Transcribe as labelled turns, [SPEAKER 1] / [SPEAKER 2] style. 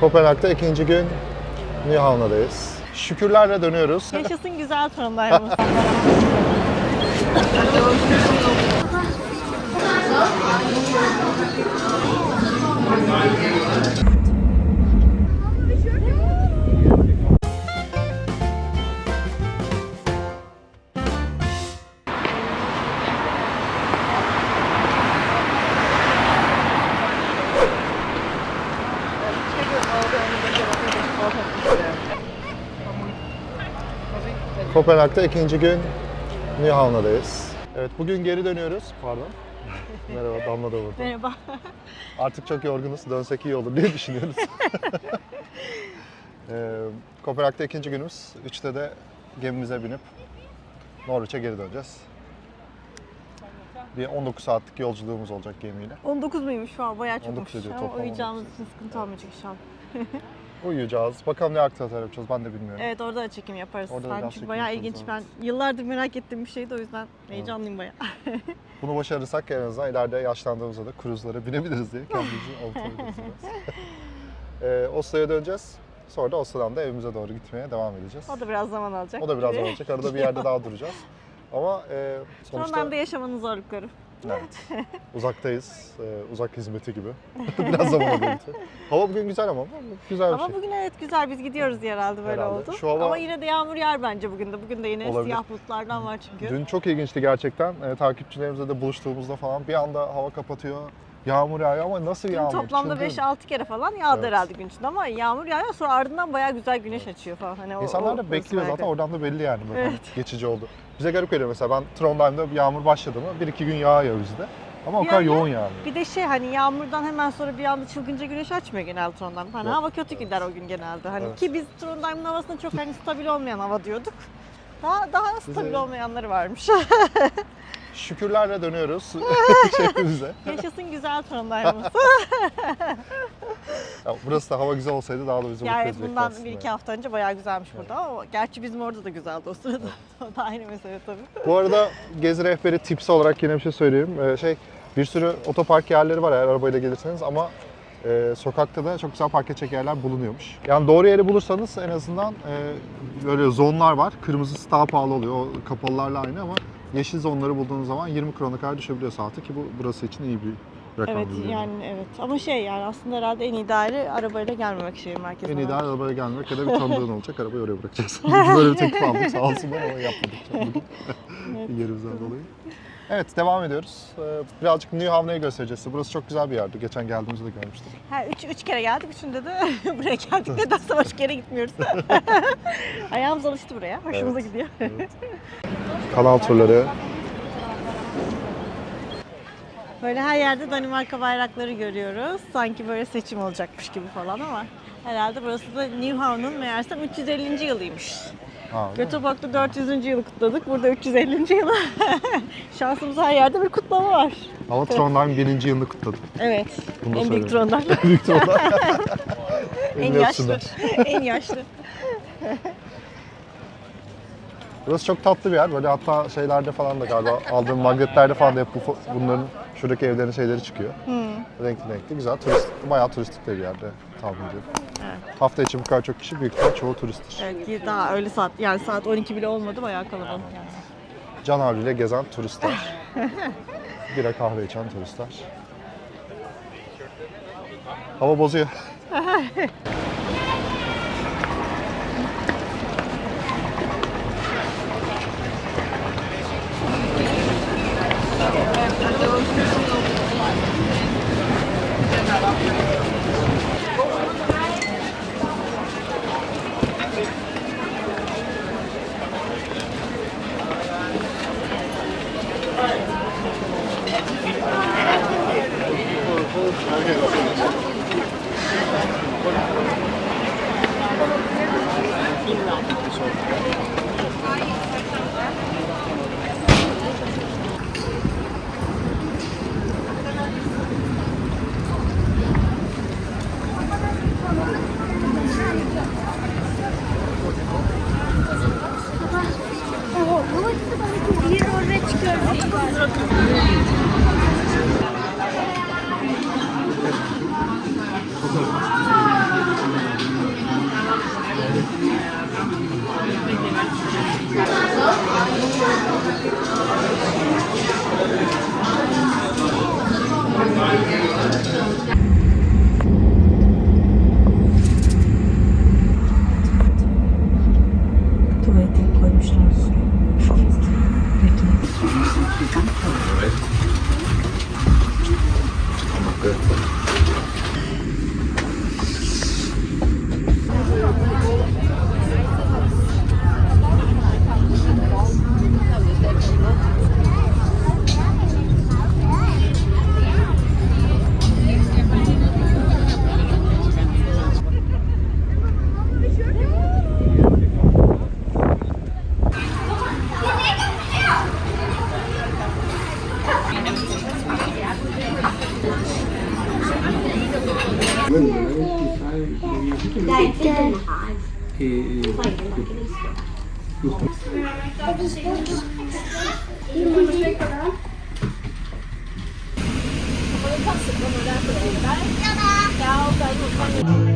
[SPEAKER 1] Kopenhag'da ikinci gün Nyhavna'dayız. Şükürlerle dönüyoruz.
[SPEAKER 2] Yaşasın güzel torunlarımız.
[SPEAKER 1] Kopenhag'da ikinci gün Nyhavna'dayız. Evet bugün geri dönüyoruz. Pardon. Merhaba Damla da burada.
[SPEAKER 2] Merhaba.
[SPEAKER 1] Artık çok yorgunuz. Dönsek iyi olur diye düşünüyoruz. ee, Kopenhag'da ikinci günümüz. Üçte de gemimize binip Norveç'e geri döneceğiz. Bir 19 saatlik yolculuğumuz olacak gemiyle.
[SPEAKER 2] 19 muymuş şu an bayağı
[SPEAKER 1] 19
[SPEAKER 2] çokmuş.
[SPEAKER 1] ediyor,
[SPEAKER 2] Ama
[SPEAKER 1] toplam
[SPEAKER 2] uyuyacağımız için sıkıntı olmayacak inşallah.
[SPEAKER 1] Uyuyacağız. Bakalım ne aktiviteler yapacağız ben de bilmiyorum.
[SPEAKER 2] Evet orada da çekim yaparız.
[SPEAKER 1] Orada da
[SPEAKER 2] ben
[SPEAKER 1] biraz
[SPEAKER 2] çünkü
[SPEAKER 1] çekim
[SPEAKER 2] bayağı
[SPEAKER 1] yaparız,
[SPEAKER 2] ilginç.
[SPEAKER 1] evet.
[SPEAKER 2] Ben yıllardır merak ettiğim bir şeydi o yüzden heyecanlıyım bayağı.
[SPEAKER 1] Bunu başarırsak en azından ileride yaşlandığımızda da kruzlara binebiliriz diye kendimizi avutabiliriz biraz. ee, Oslo'ya döneceğiz. Sonra da Oslo'dan da evimize doğru gitmeye devam edeceğiz.
[SPEAKER 2] O da biraz zaman alacak.
[SPEAKER 1] O da biraz
[SPEAKER 2] gibi.
[SPEAKER 1] olacak. Arada bir yerde daha duracağız. Ama e, sonuçta
[SPEAKER 2] Trondheim'de yaşamanın zorlukları.
[SPEAKER 1] Evet, uzaktayız. E, uzak hizmeti gibi. biraz zaman alıyor. Hava bugün güzel ama güzel bir
[SPEAKER 2] Ama
[SPEAKER 1] şey.
[SPEAKER 2] bugün evet güzel biz gidiyoruz diye herhalde böyle
[SPEAKER 1] Herhalde.
[SPEAKER 2] oldu.
[SPEAKER 1] Şu hava-
[SPEAKER 2] Ama yine de yağmur yağar bence bugün de. Bugün de yine
[SPEAKER 1] Olabilir.
[SPEAKER 2] siyah bulutlardan var çünkü.
[SPEAKER 1] Dün çok ilginçti gerçekten. E, takipçilerimizle de buluştuğumuzda falan bir anda hava kapatıyor. Yağmur yağıyor ama nasıl yağmur?
[SPEAKER 2] toplamda
[SPEAKER 1] Çılgın.
[SPEAKER 2] 5-6 kere falan yağdı
[SPEAKER 1] Evet.
[SPEAKER 2] herhalde gün içinde ama yağmur yağıyor sonra ardından bayağı güzel güneş açıyor falan. Hani o,
[SPEAKER 1] İnsanlar
[SPEAKER 2] o
[SPEAKER 1] da bekliyor
[SPEAKER 2] hızla
[SPEAKER 1] zaten oradan da belli yani böyle
[SPEAKER 2] Evet.
[SPEAKER 1] geçici oldu. Bize garip geliyor mesela ben Trondheim'da bir yağmur başladı mı bir iki gün yağıyor bizde. Ama o kadar
[SPEAKER 2] Yani-
[SPEAKER 1] yoğun yani.
[SPEAKER 2] Bir de şey hani yağmurdan hemen sonra bir anda çılgınca güneş açmıyor genelde Trondheim. Hani
[SPEAKER 1] Yok.
[SPEAKER 2] hava kötü gider o gün genelde. Hani
[SPEAKER 1] Evet.
[SPEAKER 2] ki biz Trondheim'in havasında çok hani stabil olmayan hava diyorduk. Daha daha stabil olmayanları varmış.
[SPEAKER 1] Şükürlerle dönüyoruz şehrimize.
[SPEAKER 2] Yaşasın güzel Trondheim'ımız.
[SPEAKER 1] Ya burası da hava güzel olsaydı daha da bizi mutlu
[SPEAKER 2] yani
[SPEAKER 1] edecekti
[SPEAKER 2] bundan bir iki hafta önce bayağı güzelmiş burada ama gerçi bizim orada da güzeldi o sırada. o da aynı mesele tabii.
[SPEAKER 1] Bu arada gezi rehberi tipsi olarak yine bir şey söyleyeyim. Ee, şey bir sürü otopark yerleri var eğer arabayla gelirseniz ama e, sokakta da çok güzel park edecek yerler bulunuyormuş. Yani doğru yeri bulursanız en azından e, böyle zonlar var. Kırmızısı daha pahalı oluyor. O kapalılarla aynı ama yeşil zonları bulduğunuz zaman 20 krona kadar düşebiliyor saati ki bu burası için iyi bir rakam.
[SPEAKER 2] Evet
[SPEAKER 1] biliyorum.
[SPEAKER 2] yani evet ama şey yani aslında herhalde en ideali arabayla gelmemek şehir merkezine.
[SPEAKER 1] En ideal arabaya gelmek ya da bir tanıdığın olacak arabayı oraya bırakacağız. Böyle bir teklif aldık sağ olsunlar ama yapmadık.
[SPEAKER 2] Evet.
[SPEAKER 1] Yerimizden dolayı. Evet devam ediyoruz. Ee, Birazcık Nyhavna'yı göstereceğiz size. Burası çok güzel bir yerdi. Geçen geldiğimizde de görmüştük.
[SPEAKER 2] Ha, üç, üç kere geldik, üçünde de buraya geldik. Nedense başka yere gitmiyoruz. Ayağımız alıştı buraya, hoşumuza
[SPEAKER 1] Evet.
[SPEAKER 2] gidiyor.
[SPEAKER 1] Kanal turları.
[SPEAKER 2] Böyle her yerde Danimarka bayrakları görüyoruz. Sanki böyle seçim olacakmış gibi falan ama herhalde burası da Nyhavn'ın meğersem 350. yılıymış. Göteborg'da 400. yılı kutladık, burada 350. yılı. Şansımız her yerde bir kutlama var.
[SPEAKER 1] Ama Trondheim birinci yılını kutladı.
[SPEAKER 2] Evet,
[SPEAKER 1] Bunu da
[SPEAKER 2] en büyük
[SPEAKER 1] söyleyeyim.
[SPEAKER 2] Trondheim.
[SPEAKER 1] Büyük Trondheim.
[SPEAKER 2] en yaşlı. en yaşlı.
[SPEAKER 1] Burası çok tatlı bir yer. Böyle hatta şeylerde falan da galiba aldığım magnetlerde falan da hep bu, bunların şuradaki evlerin şeyleri çıkıyor.
[SPEAKER 2] Hmm.
[SPEAKER 1] Renkli renkli güzel. Turist, bayağı turistik de bir yerde tahmin ediyorum.
[SPEAKER 2] Evet.
[SPEAKER 1] Hafta içi bu kadar çok kişi büyük ihtimal çoğu turisttir.
[SPEAKER 2] Evet, daha öyle saat, yani saat 12 bile olmadı, bayağı kalabalık yani.
[SPEAKER 1] Can havliyle gezen turistler. Bira kahve içen turistler. Hava bozuyor.
[SPEAKER 2] 끝. Ja da!